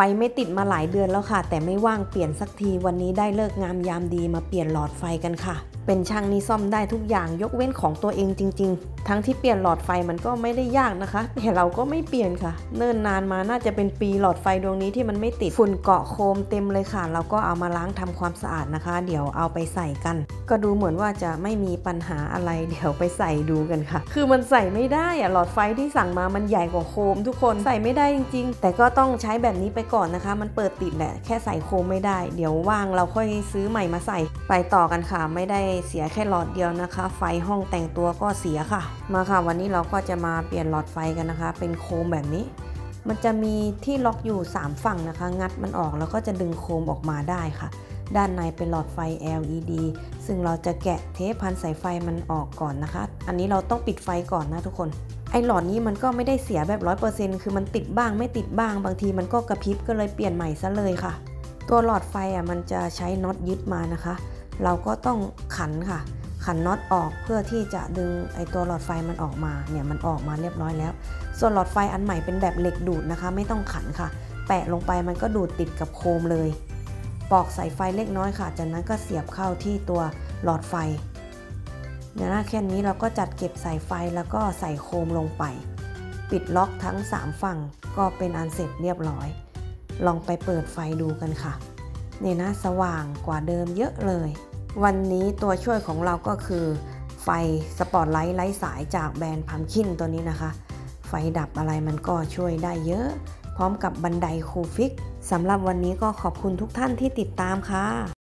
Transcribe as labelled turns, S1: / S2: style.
S1: ไฟไม่ติดมาหลายเดือนแล้วค่ะ แต่ไม่ว่างเปลี่ยนสักทีวันนี้ได้เลิกงามยามดีมาเปลี่ยนหลอดไฟกันค่ะ เป็นช่างนี่ซ่อมได้ทุกอย่างยกเว้นของตัวเองจริง ๆ ทั้งที่เปลี่ยนหลอดไฟมันก็ไม่ได้ยากนะคะ แต่เราก็ไม่เปลี่ยนค่ะ เนิ่นนานมาน่าจะเป็นปีหลอดไฟดวงนี้ที่มันไม่ติดฝุ่นเกาะโคมเต็มเลยค่ะ เราก็เอามาล้างทำความสะอาดนะคะ เดี๋ยวเอาไปใส่กัน ก็ดูเหมือนว่าจะไม่มีปัญหาอะไร เดี๋ยวไปใส่ดูกันค่ะ คือมันใส่ไม่ได้อะหลอดไฟที่สั่งมามันใหญ่กว่าโคม ทุกคนใส่ไม่ได้จริง ๆ แต่ก็ต้องใช้แบบนี้ไปก่อนนะคะ มันเปิดติดแหละแค่ใส่โคมไม่ได้ เดี๋ยวว่างเราค่อยซื้อใหม่มาใส่ ไปต่อกันค่ะ ไม่ได้เสียแค่หลอดเดียวนะคะ ไฟห้องแต่งตัวก็เสียค่ะ มาค่ะ วันนี้เราก็จะมาเปลี่ยนหลอดไฟกันนะคะ เป็นโคมแบบนี้ มันจะมีที่ล็อกอยู่ 3 ฝั่งนะคะ งัดมันออกแล้วก็จะดึงโคมออกมาได้ค่ะ ด้านในเป็นหลอดไฟ LED ซึ่งเราจะแกะเทปพันสายไฟมันออกก่อนนะคะ อันนี้เราต้องปิดไฟก่อนนะทุกคน ไอหลอดนี้มันก็ไม่ได้เสียแบบ 100%คือมันติดบ้างไม่ติดบ้าง บางทีมันก็กระพริบก็เลยเปลี่ยนใหม่ซะเลยค่ะ ตัวหลอดไฟอะมันจะใช้น็อตยึดมานะคะ เราก็ต้องขันค่ะ ขันน็อตออกเพื่อที่จะดึงไอตัวหลอดไฟมันออกมาเนี่ยมันออกมาเรียบร้อยแล้ว ส่วนหลอดไฟอันใหม่เป็นแบบเหล็กดูดนะคะ ไม่ต้องขันค่ะ แปะลงไปมันก็ดูดติดกับโคมเลย ปอกสายไฟเล็กน้อยค่ะ จากนั้นก็เสียบเข้าที่ตัวหลอดไฟ เนี่ยนะแค่นี้เราก็จัดเก็บสายไฟแล้วก็ใส่โคมลงไป ปิดล็อกทั้ง 3 ฝั่งก็เป็นอันเสร็จเรียบร้อย ลองไปเปิดไฟดูกันค่ะเนี่ยนะสว่างกว่าเดิมเยอะเลย วันนี้ตัวช่วยของเราก็คือ ไฟสปอตไลท์ไร้สายจากแบรนด์พัมคินตัวนี้นะคะ ไฟดับอะไรมันก็ช่วยได้เยอะ พร้อมกับบันไดคูฟิกสำหรับวันนี้ก็ขอบคุณทุกท่านที่ติดตามค่ะ